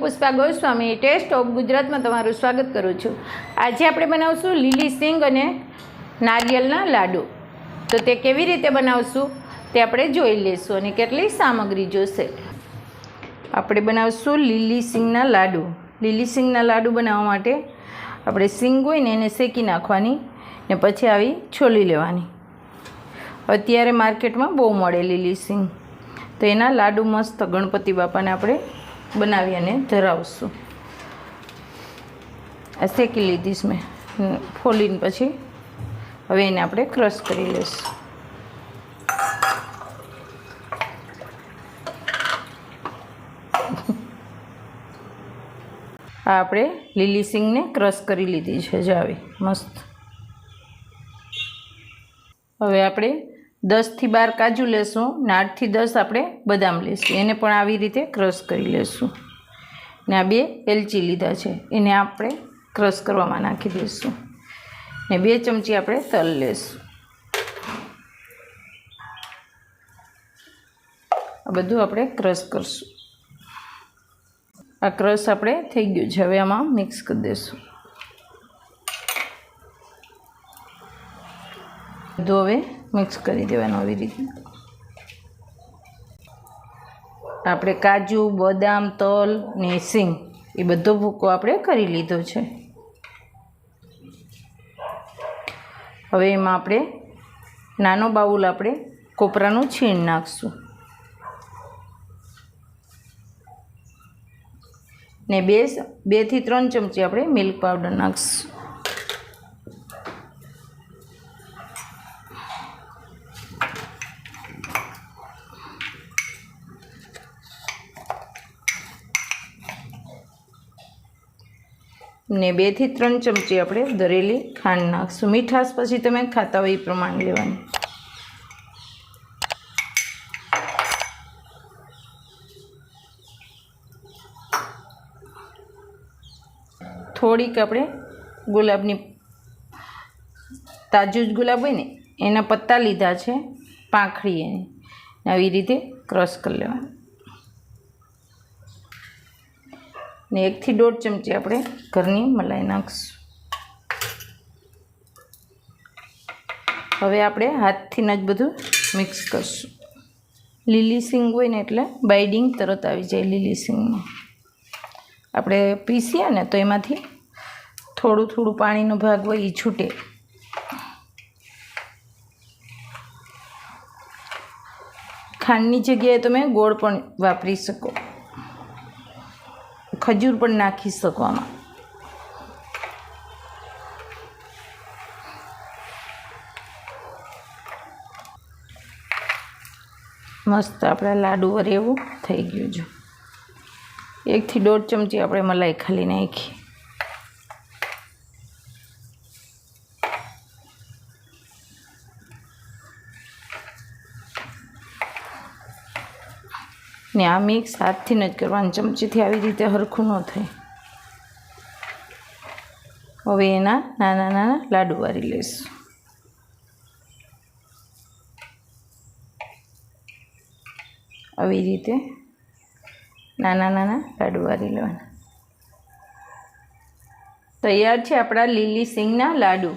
Pushpa Goswami test of ગુજરાતમાં તમારું સ્વાગત કરું છું. આજે આપણે બનાવશું લીલી સિંગ અને નારિયેળના લાડુ. તો તે કેવી રીતે બનાવશું તે આપણે જોઈ લઈશું અને કેટલી સામગ્રી જોશે. આપણે બનાવશું લીલી સિંગના લાડુ. લીલી સિંગના લાડુ બનાવવા માટે આપણે સિંગ હોય ને એને શેકી નાખવાની ને પછી આવી છોલી લેવાની. અત્યારે માર્કેટમાં બહુ મળે લીલી સિંગ. તો એના લાડુ મસ્ત ગણપતિ બાપાને આપણે બનાવી અને ધરાવશું. આ શેકી લીધીશ મેં. ફોલીને પછી હવે એને આપણે ક્રશ કરી લઈશું. આ આપણે લીલી સિંગને ક્રશ કરી લીધી છે, જાવી. મસ્ત. હવે આપણે દસથી બાર કાજુ લેશું, ને આઠથી દસ આપણે બદામ લેશું. એને પણ આવી રીતે ક્રશ કરી લેશું. ને આ બે એલચી લીધા છે, એને આપણે ક્રશ કરવામાં નાખી દઈશું. ને બે ચમચી આપણે તલ લેશું. આ બધું આપણે ક્રશ કરશું. આ ક્રશ આપણે થઈ ગયું છે, હવે આમાં મિક્સ કરી દઈશું. બધું હવે મિક્સ કરી દેવાનું આવી રીતે. આપણે કાજુ, બદામ, તલ ને સિંગ એ બધો ભૂકો આપણે કરી લીધો છે. હવે એમાં આપણે નાનો બાઉલ આપણે કોપરાનું છીણ નાખશું. ને બે બેથી ત્રણ ચમચી આપણે મિલ્ક પાવડર નાખશું. ને બેથી ત્રણ ચમચી આપણે દરેલી ખાંડ નાખશું. મીઠાશ પછી તમે ખાતા હોય એ પ્રમાણે લેવાની. થોડીક આપણે ગુલાબની તાજું જ ગુલાબ હોય ને, એના પત્તા લીધા છે, પાંખડી એની. આવી રીતે ક્રશ કરી લેવાનું. ને એકથી દોઢ ચમચી આપણે ઘરની મલાઈ નાખીશું. હવે આપણે હાથથી જ બધું મિક્સ કરશું. લીલી સિંગ હોય ને એટલે બાઇડિંગ તરત આવી જાય લીલી સિંગમાં. આપણે પીસીએ ને તો એમાંથી થોડું થોડું પાણીનો ભાગ હોય એ છૂટે. ખાંડની જગ્યાએ તમે ગોળ પણ વાપરી શકો. ખજૂર પણ નાખી શકો આમાં. મસ્ત આપણા લાડુ વરે એવું થઈ ગયું છે એકથી દોઢ ચમચી આપણે મલાઈ ખાલી નાખી. ને આ મિક્સ હાથથી ન જ કરવાનું. ચમચીથી આવી રીતે હરખું ન થાય. હવે એના નાના નાના લાડુ વારી લઈશું. આવી રીતે નાના નાના લાડુ વારી લેવાના. તૈયાર છે આપણા લીલી સિંગના લાડુ.